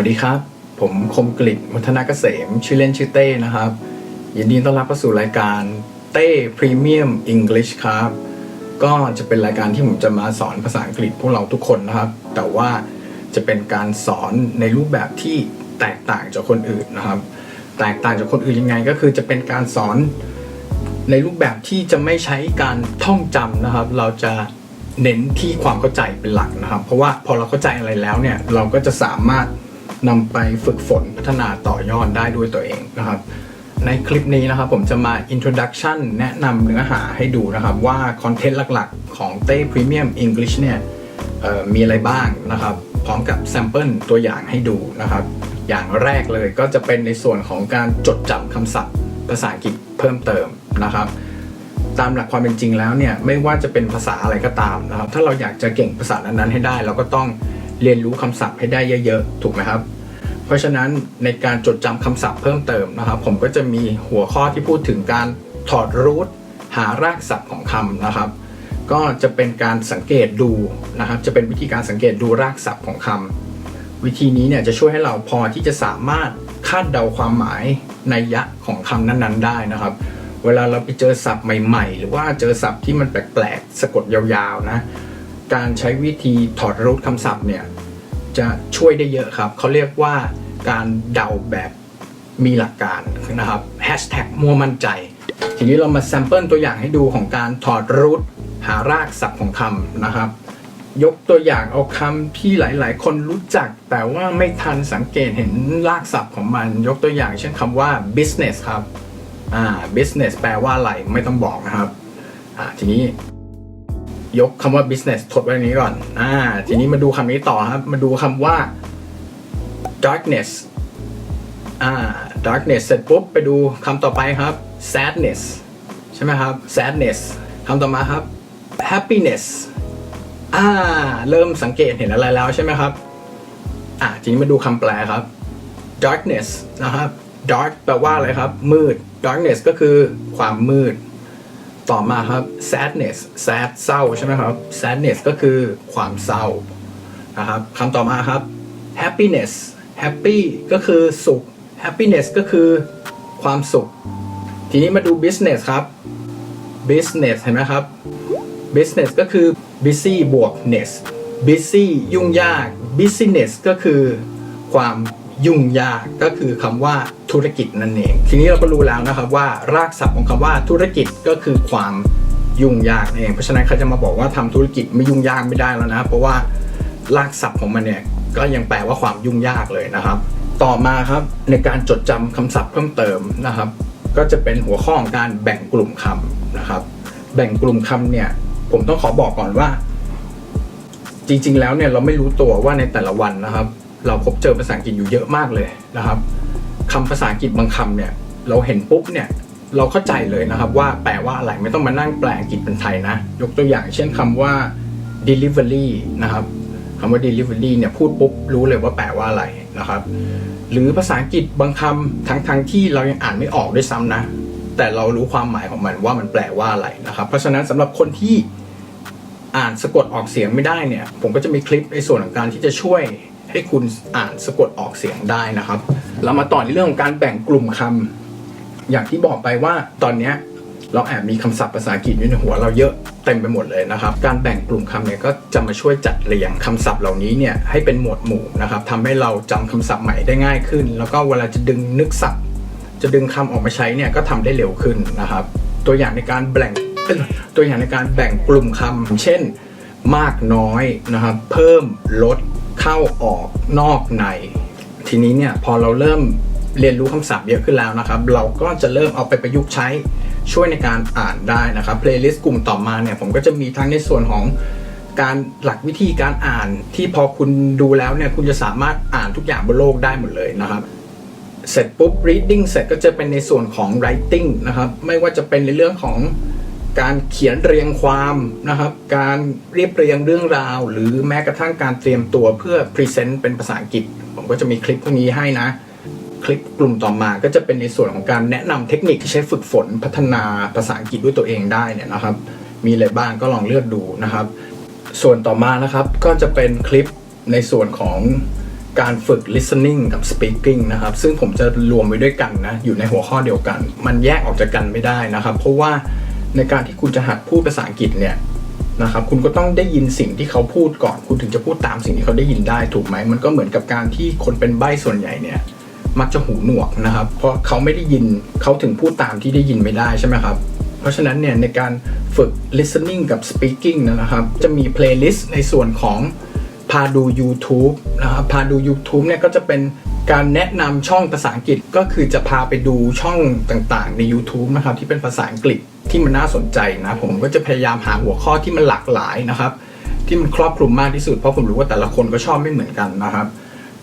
วัสดีครับ ผมคมกลิตวัฒนาเกษม ชื่อเล่นชื่อเต้นะครับ ยินดีต้อนรับเข้าสู่รายการเต้พรีเมียมอังกฤษครับ ก็จะเป็นรายการที่ผมจะมาสอนภาษาอังกฤษพวกเราทุกคนนะครับ แต่ว่าจะเป็นการสอนในรูปแบบที่แตกต่างจากคนอื่นนะครับ แตกต่างจากคนอื่นยังไง ก็คือจะเป็นการสอนในรูปแบบที่จะไม่ใช้การท่องจำนะครับ เราจะเน้นที่ความเข้าใจเป็นหลักนะครับ เพราะว่าพอเราเข้าใจอะไรแล้วเนี่ย เราก็จะสามารถ นำไปฝึกฝนพัฒนาต่อยอดได้ด้วยตัวเองนะครับในคลิปนี้นะครับผมจะมา introduction แนะนำเนื้อหาให้ดูนะครับ ว่าคอนเทนต์หลักๆ ของเต้ Premium English เนี่ยมีอะไรบ้างนะครับ พร้อมกับแซมเปิลตัวอย่างให้ดูนะครับ อย่างแรกเลยก็จะเป็นในส่วนของการจดจำคำศัพท์ ภาษาอังกฤษเพิ่มเติมนะครับ ตามหลักความเป็นจริงแล้วเนี่ย ไม่ว่าจะเป็นภาษาอะไรก็ตามนะครับ ถ้าเราอยากจะเก่งภาษานั้นๆให้ได้ เราก็ต้อง เรียนรู้คำศัพท์ให้ได้เยอะๆ ถูกไหมครับ เพราะฉะนั้นในการจดจำคำศัพท์เพิ่มเติมนะครับ ผมก็จะมีหัวข้อที่พูดถึงการถอดรูทหารากศัพท์ของคำนะครับ ก็จะเป็นการสังเกตดูนะครับ จะเป็นวิธีการสังเกตดูรากศัพท์ของคำวิธีนี้เนี่ยจะช่วยให้เราพอที่จะสามารถคาดเดาความหมายในยะของคำนั้นๆ ได้นะครับ เวลาเราไปเจอศัพท์ใหม่ ๆ หรือว่าเจอศัพท์ที่มันแปลกๆสะกดยาวๆนะ การใช้วิธีถอดรูทคำศัพท์เนี่ยจะช่วยได้เยอะครับเขาเรียกว่าการเดาแบบมีหลักการนะครับ Hashtag มัวมั่นใจ ทีนี้เรามาแซมเปิลตัวอย่างให้ดูของการถอดรูทหารากศัพท์ของคำนะครับ ยกตัวอย่างเอาคำที่หลาย ๆ คนรู้จัก แต่ว่าไม่ทันสังเกตเห็นรากศัพท์ของมัน ยกตัวอย่างเช่นคำว่า business ครับอ่า business แปลว่าอะไรไม่ต้องบอกนะครับอ่าทีนี้ ยกคำว่า business ทดไว้นี้ก่อน อ่า ทีนี้มาดูคำนี้ต่อครับ มาดูคำว่า darkness อ่า darkness เสร็จปุ๊บไปดูคำต่อไปครับ sadness ใช่ไหมครับ sadness คำต่อมาครับ happiness อ่า เริ่มสังเกตเห็นอะไรแล้วใช่ไหมครับ อ่า ทีนี้มาดูคำแปลครับ darkness นะครับ dark แปลว่าอะไรครับ มืด darkness ก็คือความมืด ต่อมาครับ sadness sad เศร้าใช่ไหมครับ sadness ก็คือความเศร้านะครับคำต่อมาครับ happiness happy ก็คือสุข happiness ก็คือความสุข ทีนี้มาดู business ครับ business เห็นไหมครับ business ก็คือ busy บวก ness busy ยุ่งยาก business ก็คือความ ยุ่งยากก็คือคำว่าธุรกิจนั่นเอง ทีนี้เราก็รู้แล้วนะครับว่ารากศัพท์ของคำว่าธุรกิจก็คือความยุ่งยากนั่นเอง เพราะฉะนั้นใครจะมาบอกว่าทำธุรกิจไม่ยุ่งยากไม่ได้แล้วนะ เพราะว่ารากศัพท์ของมันเนี่ยก็ยังแปลว่าความยุ่งยากเลยนะครับ ต่อมาครับในการจดจำคำศัพท์เพิ่มเติมนะครับ ก็จะเป็นหัวข้อของการแบ่งกลุ่มคำนะครับ แบ่งกลุ่มคำเนี่ยผมต้องขอบอกก่อนว่า จริง ๆ แล้วเนี่ยเราไม่รู้ตัวว่าในแต่ละวันนะครับ เราพบเจอภาษาอังกฤษอยู่เยอะมากเลยนะครับคำภาษาอังกฤษบางคำเนี่ยเราเห็นปุ๊บเนี่ยเราเข้าใจเลยนะครับว่าแปลว่าอะไรไม่ต้องมานั่งแปลอังกฤษเป็นไทยนะ ยกตัวอย่างเช่นคำว่า delivery นะครับคำว่า delivery เนี่ยพูดปุ๊บรู้เลยว่าแปลว่าอะไรนะครับ หรือภาษาอังกฤษบางคำทั้งทงๆที่เรายังอ่านไม่ออกด้วยซ้ำนะ แต่เรารู้ความหมายของมันว่ามันแปลว่าอะไรนะครับ เพราะฉะนั้นสำหรับคนที่อ่านสะกดออกเสียงไม่ได้เนี่ย ผมก็จะมีคลิปในส่วนของการที่จะช่วย ให้คุณอ่านสะกดออกเสียงได้นะครับ เรามาต่อในเรื่องของการแบ่งกลุ่มคำอย่างที่บอกไปว่าตอนนี้เราแอบมีคำศัพท์ภาษาอังกฤษอยู่ในหัวเราเยอะเต็มไปหมดเลยนะครับ การแบ่งกลุ่มคำเนี่ยก็จะมาช่วยจัดเรียงคำศัพท์เหล่านี้เนี่ยให้เป็นหมวดหมู่นะครับทำให้เราจำคำศัพท์ใหม่ได้ง่ายขึ้น แล้วก็เวลาจะดึงนึกศัพท์ จะดึงคำออกมาใช้เนี่ยก็ทำได้เร็วขึ้นนะครับ ตัวอย่างในการแบ่งตัวอย่างในการแบ่งกลุ่มคำเช่น มากน้อยนะครับ เพิ่มลด เข้าออกนอกใน ทีนี้เนี่ยพอเราเริ่มเรียนรู้คำศัพท์เยอะขึ้นแล้วนะครับ เราก็จะเริ่มเอาไปประยุกต์ใช้ช่วยในการอ่านได้นะครับเพลย์ลิสต์กลุ่มต่อมาเนี่ยผมก็จะมีทั้งในส่วนของการหลักวิธีการอ่านที่พอคุณดูแล้วเนี่ยคุณจะสามารถอ่านทุกอย่างบนโลกได้หมดเลยนะครับ เสร็จปุ๊บ reading เสร็จก็จะเป็นในส่วนของ writing นะครับ ไม่ว่าจะเป็นในเรื่องของ การเขียนเรียงความนะครับ การเรียบเรียงเรื่องราว หรือแม้กระทั่งการเตรียมตัวเพื่อ present เป็นภาษาอังกฤษ ผมก็จะมีคลิปพวกนี้ให้นะ คลิปกลุ่มต่อมาก็จะเป็นในส่วนของการแนะนำเทคนิคที่ใช้ฝึกฝนพัฒนาภาษาอังกฤษด้วยตัวเองได้เนี่ยนะครับ มีอะไรบ้างก็ลองเลือกดูนะครับ ส่วนต่อมานะครับก็จะเป็นคลิปในส่วนของการฝึก listening กับ speaking นะครับ ซึ่งผมจะรวมไว้ด้วยกันนะ อยู่ในหัวข้อเดียวกัน มันแยกออกจากกันไม่ได้นะครับ เพราะว่า ในการที่คุณจะหัดพูดภาษาอังกฤษเนี่ยนะครับคุณก็ต้องได้ยินสิ่งที่เขาพูดก่อน คุณถึงจะพูดตามสิ่งที่เขาได้ยินได้ถูกไหมมันก็เหมือนกับการที่คนเป็นใบ้ส่วนใหญ่เนี่ยมักจะหูหนวกนะครับ เพราะเขาไม่ได้ยินเขาถึงพูดตามที่ได้ยินไม่ได้ใช่ไหมครับ เพราะฉะนั้นเนี่ยในการฝึก listening กับ speaking นะครับ จะมี playlist ในส่วนของพาดู YouTube นะครับพาดู YouTube เนี่ยก็จะเป็นการแนะนำช่องภาษาอังกฤษก็คือจะพาไปดูช่องต่างๆ ใน YouTube นะครับที่เป็นภาษาอังกฤษ ที่มันน่าสนใจนะ ผมก็จะพยายามหาหัวข้อที่มันหลากหลายนะครับ ที่มันครอบคลุมมากที่สุดเพราะผมรู้ว่าแต่ละคนก็ชอบไม่เหมือนกันนะครับ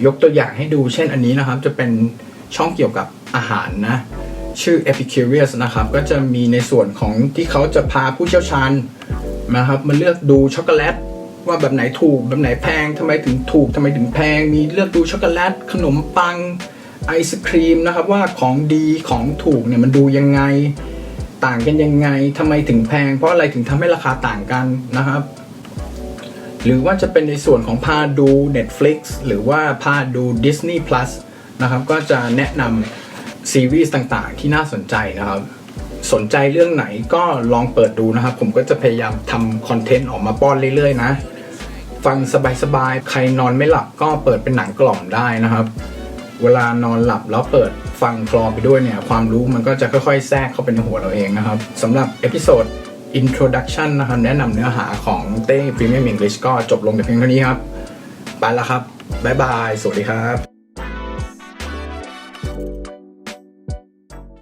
ยกตัวอย่างให้ดูเช่นอันนี้นะครับ จะเป็นช่องเกี่ยวกับอาหารนะ ชื่อ Epicurious นะครับ ก็จะมีในส่วนของที่เขาจะพาผู้เชี่ยวชาญนะครับมาเลือกดูช็อกโกแลตว่าแบบไหนถูกแบบไหนแพงทำไมถึงถูกทำไมถึงแพง มีเลือกดูช็อกโกแลตขนมปังไอศครีมนะครับว่าของดีของถูกเนี่ยมันดูยังไง ต่างกันยังไงทำไมถึงแพง เพราะอะไรถึงทำให้ราคาต่างกันนะครับ หรือว่าจะเป็นในส่วนของพาดู Netflix หรือว่าพาดู Disney Plus นะครับ ก็จะแนะนำซีรีส์ต่างๆ ที่น่าสนใจนะครับ สนใจเรื่องไหนก็ลองเปิดดูนะครับ ผมก็จะพยายามทำคอนเทนต์ออกมาป้อนเรื่อยๆนะ ฟังสบายๆ ใครนอนไม่หลับก็เปิดเป็นหนังกล่อมได้นะครับ เวลานอนหลับแล้วเปิดฟังกลอไปด้วยเนี่ย ความรู้มันก็จะค่อยๆ แทรกเข้าไปในหัวเราเองนะครับสำหรับเอพิโซด introduction นะครับ แนะนำเนื้อหาของเต้ Premium English ก็จบลงแต่เพียงเท่านี้ครับ ไปแล้วครับ บ๊ายบาย สวัสดีครับ